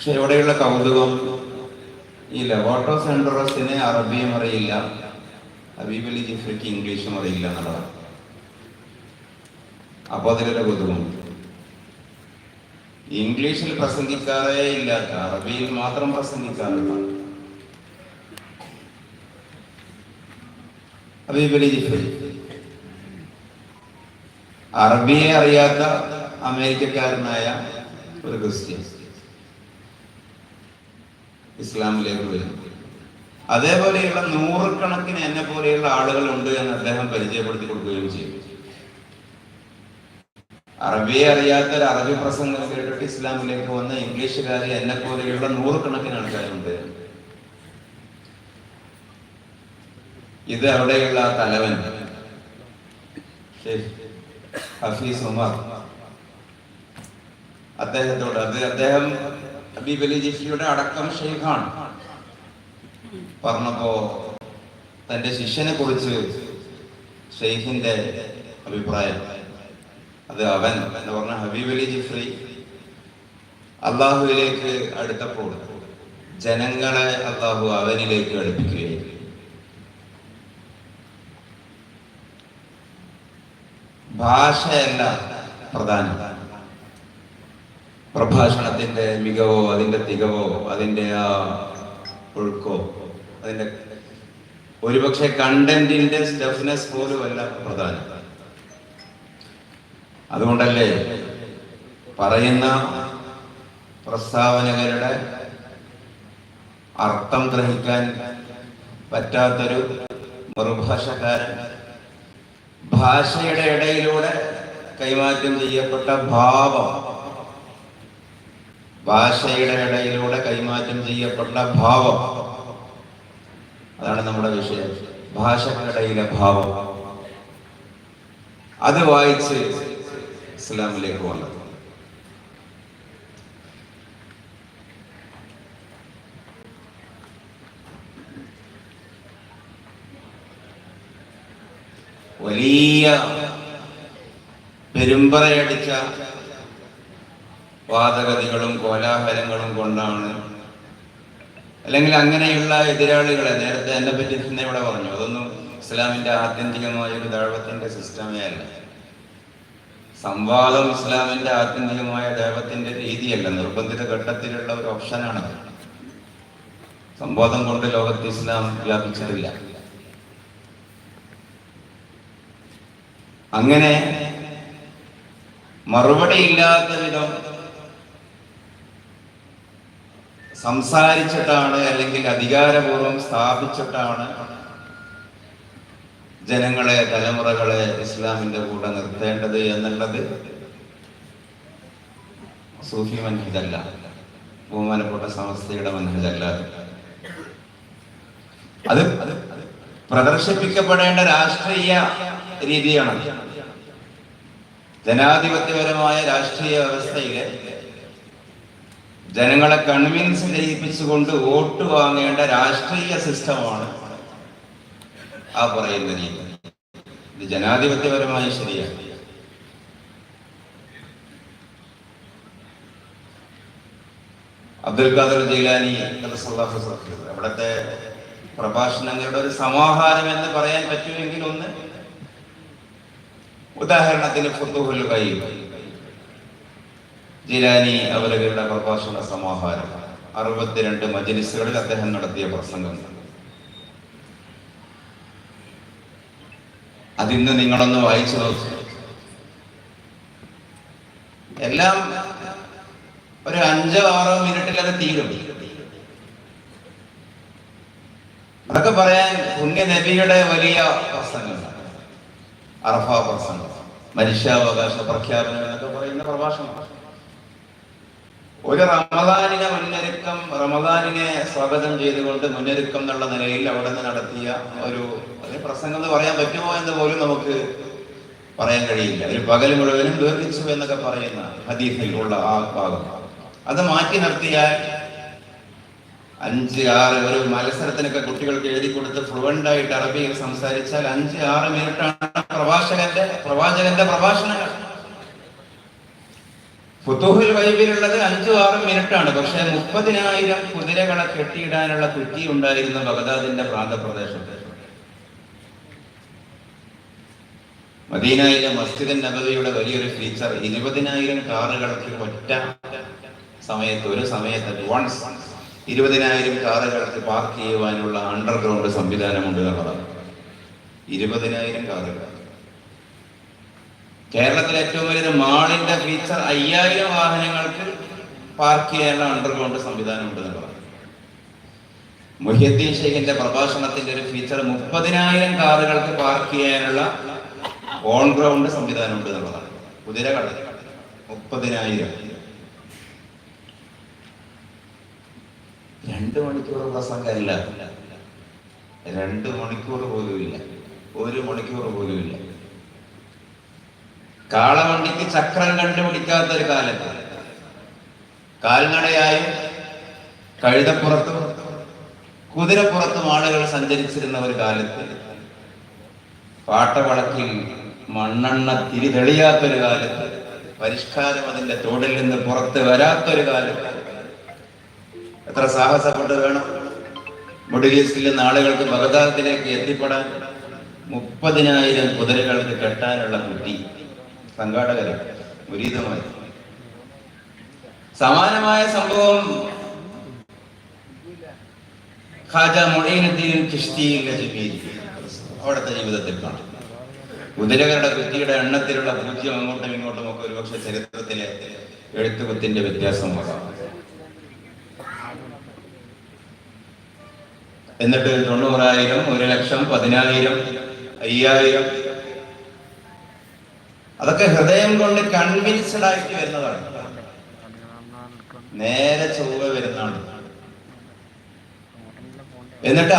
പക്ഷെ ഇവിടെയുള്ള കൗതുകം ഈ ലബോട്ടോ സെൻട്രസിന് അറബിയും അറിയില്ല. ഹബീബലി ജിഫ്രിക്ക് ഇംഗ്ലീഷും അറിയില്ല എന്നുള്ളതാണ്. അപ്പൊ അതിലൊരു കൗതുകം ഇംഗ്ലീഷിൽ പ്രസംഗിക്കാറേ ഇല്ലാത്ത അറബിയിൽ മാത്രം പ്രസംഗിക്കാറുള്ള ഹബീബലി ജിഫ്രി അറബിയെ അറിയാത്ത അമേരിക്കക്കാരനായ ഒരു ക്രിസ്ത്യൻ. ഇസ്ലാമിലേക്ക് വരുന്നു. അതേപോലെയുള്ള നൂറുകണക്കിന് എന്നെ പോലെയുള്ള ആളുകളുണ്ട് എന്ന് അദ്ദേഹം പരിചയപ്പെടുത്തി കൊടുക്കുകയും ചെയ്തു. അറബിയെ അറിയാത്ത ഒരു അറബി പ്രസംഗം കേട്ടിട്ട് ഇസ്ലാമിലേക്ക് വന്ന ഇംഗ്ലീഷുകാരി എന്നെ പോലെയുള്ള നൂറുകണക്കിന് ആൾക്കാരുണ്ട്. ഇത് അവിടെയുള്ള തലവൻ. ഹഫീസ് ഉമർ. അദ്ദേഹത്തോട് അദ്ദേഹം ഹബീബ് അലി അടക്കം ഷെയ്ഖാണ്. പറഞ്ഞപ്പോ തന്റെ ശിഷ്യനെ കുറിച്ച് ഷെയ്ഖിന്റെ അഭിപ്രായം. അത് അവൻ എന്ന് പറഞ്ഞ ഹബീബ് അലി ജിഫ്രി അള്ളാഹുവിലേക്ക് അടുത്തപ്പോൾ ജനങ്ങളെ അള്ളാഹു അവനിലേക്ക് അടുപ്പിക്കുകയും ഭാഷയല്ല പ്രധാനം. പ്രഭാഷണത്തിന്റെ മികവോ അതിന്റെ തികവോ അതിന്റെ ആ ഒഴുക്കോ അതിന്റെ ഒരുപക്ഷെ കണ്ടന്റിന്റെ സ്റ്റഫ്നെസ് പോലും അല്ല പ്രധാനം. അതുകൊണ്ടല്ലേ പറയുന്ന പ്രസ്താവനകളുടെ അർത്ഥം ഗ്രഹിക്കാൻ പറ്റാത്തൊരു മറുഭാഷക്കാരൻ ഭാഷയുടെ ഇടയിലൂടെ കൈമാറ്റം ചെയ്യപ്പെട്ട ഭാവം ഭാഷയുടെ ഇടയിലൂടെ കൈമാറ്റം ചെയ്യപ്പെട്ട ഭാവം. അതാണ് നമ്മുടെ വിഷയം. ഭാഷക്കിടയിലെ ഭാവം. അത് വായിച്ച് ഇസ്ലാമിലേക്ക് വന്നത്. വലിയ പെരുമ്പറയടിച്ച വാദഗതികളും കോലാഹലങ്ങളും കൊണ്ടാണ്. അല്ലെങ്കിൽ അങ്ങനെയുള്ള എതിരാളികളെ നേരത്തെ എന്നെ പറ്റി തന്നെ ഇവിടെ പറഞ്ഞു. അതൊന്നും ഇസ്ലാമിന്റെ ആത്യന്തികമായ ഒരു ദൈവത്തിന്റെ സിസ്റ്റമേ അല്ല. സംവാദം ഇസ്ലാമിന്റെ ആത്യന്തികമായ ദൈവത്തിന്റെ രീതിയല്ല. നിർബന്ധിത ഘട്ടത്തിലുള്ള ഒരു ഓപ്ഷനാണ് സംവാദം കൊണ്ട് ലോകത്ത് ഇസ്ലാം വ്യാപിച്ചിട്ടില്ല അങ്ങനെ മറുപടി ഇല്ലാത്ത വിധം സംസാരിച്ചിട്ടാണ് അല്ലെങ്കിൽ അധികാരപൂർവം സ്ഥാപിച്ചിട്ടാണ് ജനങ്ങളെ തലമുറകളെ ഇസ്ലാമിന്റെ കൂടെ നിർത്തേണ്ടത് എന്നുള്ളത് സൂഫി മൻഹജല്ല ബഹുമാനപ്പെട്ട സമസ്തയുടെ മൻഹജല്ല. അത് അത് പ്രദർശിപ്പിക്കപ്പെടേണ്ട രാഷ്ട്രീയ രീതിയാണ്. ജനാധിപത്യപരമായ രാഷ്ട്രീയ വ്യവസ്ഥയിലെ ജനങ്ങളെ കൺവിൻസ് ചെയ്യിപ്പിച്ചുകൊണ്ട് വോട്ട് വാങ്ങേണ്ട രാഷ്ട്രീയ സിസ്റ്റമാണ് ആ പറയുന്ന രീതി. ഇത് ജനാധിപത്യപരമായി ശരിയാണ്. അബ്ദുൽ ഖാദർ ജയിലാനി അവിടുത്തെ പ്രഭാഷണങ്ങളുടെ ഒരു സമാഹാരം എന്ന് പറയാൻ പറ്റുമെങ്കിൽ ഒന്ന് ഉദാഹരണത്തിന് ഫുത്തുഹുൽ കയ്യിൽ ജിലാനി അവരുടെ പ്രഭാഷണ സമാഹാരം. അറുപത്തിരണ്ട് മജലിസുകളിൽ അദ്ദേഹം നടത്തിയ പ്രസംഗം. അതിന്ന് നിങ്ങളൊന്ന് വായിച്ചു നോക്കൂ. എല്ലാം ഒരു അഞ്ചോ ആറോ മിനിറ്റിൽ അത് തീരും. അതൊക്കെ പറയാൻ പുണ്യ നബിയുടെ വലിയ പ്രസംഗം. അറഫ പ്രസംഗം. മനുഷ്യാവകാശ പ്രഖ്യാപനം എന്നൊക്കെ പറയുന്ന പ്രഭാഷണം. ഒരു റമദാനിനെ മുന്നൊരുക്കം റമദാനിനെ സ്വാഗതം ചെയ്തുകൊണ്ട് മുന്നൊരുക്കം എന്നുള്ള നിലയിൽ അവിടെ നിന്ന് നടത്തിയ ഒരു പ്രസംഗം എന്ന് പറയാൻ പറ്റുമോ എന്ന് പോലും നമുക്ക് പറയാൻ കഴിയില്ല. ഒരു പകൽ മുഴുവനും ദീർഘിച്ചു എന്നൊക്കെ പറയുന്ന ഹദീഫിൽ ഉള്ള ആ ഭാഗം. അത് മാറ്റി നിർത്തിയാൽ അഞ്ച് ആറ് ഒരു മത്സരത്തിനൊക്കെ കുട്ടികൾക്ക് എഴുതി കൊടുത്ത് ഫ്ലുവന്റ് ആയിട്ട് അറബിയിൽ സംസാരിച്ചാൽ അഞ്ച് ആറ് മിനിറ്റാണ് പ്രഭാഷകന്റെ പ്രവാചകന്റെ പ്രഭാഷണങ്ങൾ. ഫുത്തൂഹുൽ വൈബിലുള്ളത് അഞ്ചു ആറും മിനിറ്റ് ആണ് പക്ഷെ മുപ്പതിനായിരം കുതിരകളെ കെട്ടിയിടാനുള്ള കുറ്റി ഉണ്ടായിരുന്ന ബഗദാദിന്റെ പ്രാന്തപ്രദേശത്ത്. മദീനയിലെ മസ്ജിദ് നബവിയുടെ വലിയൊരു ഫീച്ചർ ഇരുപതിനായിരം കാറുകൾക്ക് ഒറ്റ സമയത്ത് ഒരു സമയത്ത് വൺസ് ഇരുപതിനായിരം കാറുകൾക്ക് പാർക്ക് ചെയ്യുവാനുള്ള അണ്ടർഗ്രൗണ്ട് സംവിധാനമുണ്ട് എന്നുള്ളതാണ്. ഇരുപതിനായിരം കാറുകൾ. കേരളത്തിലെ ഏറ്റവും വലിയ മാളിന്റെ ഫീച്ചർ അയ്യായിരം വാഹനങ്ങൾക്ക് പാർക്ക് ചെയ്യാനുള്ള അണ്ടർഗ്രൗണ്ട് സംവിധാനം ഉണ്ട് പറഞ്ഞു. മുഹ്യദ്ദീൻ ഷെയ്ഖിന്റെ പ്രഭാഷണത്തിന്റെ ഒരു ഫീച്ചർ മുപ്പതിനായിരം കാറുകൾക്ക് പാർക്ക് ചെയ്യാനുള്ള ഓൺ ഗ്രൗണ്ട് സംവിധാനം ഉണ്ട് എന്നുള്ളതാണ് കുതിര കടൽ മുപ്പതിനായിരം. രണ്ട് മണിക്കൂർ പ്രസംഗമല്ല രണ്ട് മണിക്കൂർ പോലും ഇല്ല ഒരു മണിക്കൂർ പോലും ഇല്ല കാളവണ്ടിക്ക് ചക്രം കണ്ടുപിടിക്കാത്ത ഒരു കാലത്ത് കാൽനടയായും കഴുതപ്പുറത്തും കുതിരപ്പുറത്തും ആളുകൾ സഞ്ചരിച്ചിരുന്ന ഒരു കാലത്ത് പാട്ടവളക്കിൽ മണ്ണെണ്ണ തിരി തെളിയാത്തൊരു കാലത്ത് പരിഷ്കാരം അതിന്റെ തോടിൽ നിന്ന് പുറത്ത് വരാത്തൊരു കാലത്ത് എത്ര സാഹസപ്പെട്ട് വേണം മുടുകീസിൽ നിന്ന് ആളുകൾക്ക് ബഗദാദിലേക്ക് എത്തിപ്പെടാൻ മുപ്പതിനായിരം കുതിരകൾക്ക് കെട്ടാനുള്ള കുട്ടി. സംഘാടകര് വിപരീതമായി സമാനമായ സംഭവം ഖാജ മൊഴീനുദ്ദീൻ ചിഷ്തിയിൽ ലജ്മീരി അവിടുത്തെ ജീവിതത്തിൽ കാണാം. കുതിരകളുടെ കുത്തിയുടെ എണ്ണത്തിലുള്ള പൂജ്യം അങ്ങോട്ടും ഇങ്ങോട്ടും ഒക്കെ ഒരുപക്ഷെ ചരിത്രത്തിലെ എഴുത്തുകുത്തിന്റെ വ്യത്യാസം വരാം എന്നിട്ട് തൊണ്ണൂറായിരം ഒരു ലക്ഷം പതിനായിരം അയ്യായിരം അതൊക്കെ ഹൃദയം കൊണ്ട് കൺവിൻസ്ഡ് ആയിട്ട് വരുന്നതാണ്. നേരെ ചൊവ്വ വരുന്നതാണ്. എന്നിട്ട്